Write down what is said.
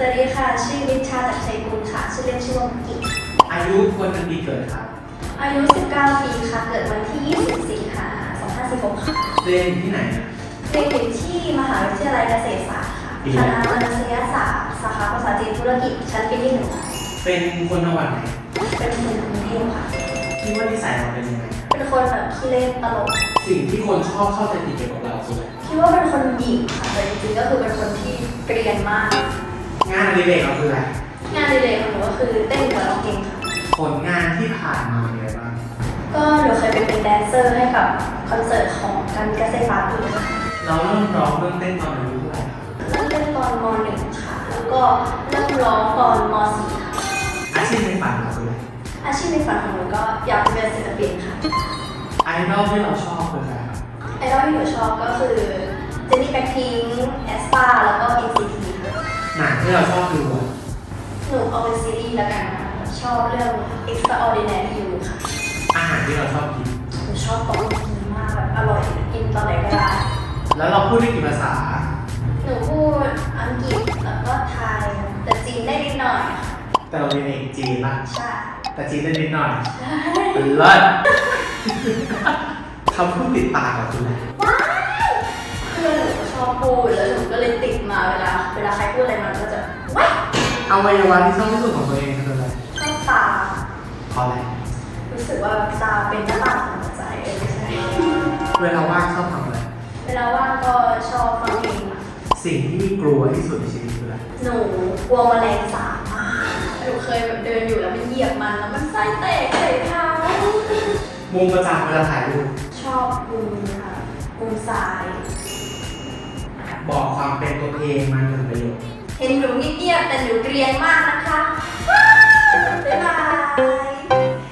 วัสดีค่ะ ชื่อนิชาจากชัยกุลค่ะ ชื่อเล่นชื่อว่ากิจอายุคนเป็นปีเกิดครับอายุ 19 ปีค่ะ เกิดวันที่ 20 สิงหา2516ค่ะเรียนอยู่ที่ไหนอะเรียนอยู่ที่มหาวิทยาลัยเกษตรศาสตร์ค่ะปีคไหนณะมนุษยศาสตร์สาขาภาษาจีนธุรกิจ ชั้นปีที่หนึ่งค่ะเป็นคนจังหวัดไหนเป็นคนกรุงเทพค่ะ คิดว่านิสัยเราเป็นยังไงเป็นคนแบบขี้เล่นตลก สิ่งที่คนชอบเข้าใจผิดเกี่ยวกับเราคืออะไรคิดว่าเป็นคนหยิบค่ะแต่จริงๆก็คือเป็นคนที่เกรียนมาก งานอดิเรกเราคืออะไร งานอดิเรกของหนูก็คือเต้นกับร้องเพลงค่ะ ผลงานที่ผ่านมาเป็นอะไรบ้าง ก็หนูเคยไปเป็นแดนเซอร์ให้กับคอนเสิร์ตของการเกษตรศาสตร์อีกค่ะเราเริ่มร้องเริ่มเต้นตอนอายุเท่าไหร่ครับเริ่มเล่นตอนม .1 ค่ะ แล้วก็เริ่มร้องตอนม .4 ค่ะ อาชีพในฝันเราคืออะไรอาชีพในฝันของหนูก็อยากเป็นศิลปินค่ะ ไอดอลที่เราชอบคือใครครับไอดอลที่หนูชอบก็คือ หนังที่เราชอบคืออะไรหนูเอาเป็นซีรีส์แล้วกันนะชอบเรื่อง Extraordinary You ค่ะอาหารที่เราชอบกิน หนูชอบต๊อกบกีมากแบบอร่อยกินตอนไหนก็ได้แล้วเราพูดได้กี่ภาษา หนูพูดอังกฤษแล้วก็ไทยแต่จีนได้นิดหน่อยค่ะแต่เราเรียนเองจีนละใช่แต่จีนได้นิดหน่อยใช่เป็นเลิศคำพูดติดปากกับคุณอะไรว้ายเพื่อนหนูก็ชอบพูดแล้ว เวลาเวลาใครพูดอะไรมันก็จะว้ายอวัยวะที่ชอบที่สุดของตัวเองคืออะไรชอบตา เพราะอะไร รู้สึกว่าตาเป็นหน้าต่างของหัวใจเออไม่ใช่เวลาว่างชอบทำอะไร เวลาว่างก็ชอบฟังเพลงค่ะสิ่สิ่งที่กลัวที่สุดในชีวิตคืออะไร หนูกลัวแมลงสาบมากหนูเคยแบบเดินอยู่แล้วมันเหยียบมันแล้วมันไส้เตะใส่เท้า มุมประจำเวลาถ่ายรูปชอบมุมค่ะมุมซ้าย บอกความเป็นตัวเองมาหนึ่งประโยค เห็นหนูเงียบๆแต่หนูเกรียนมาก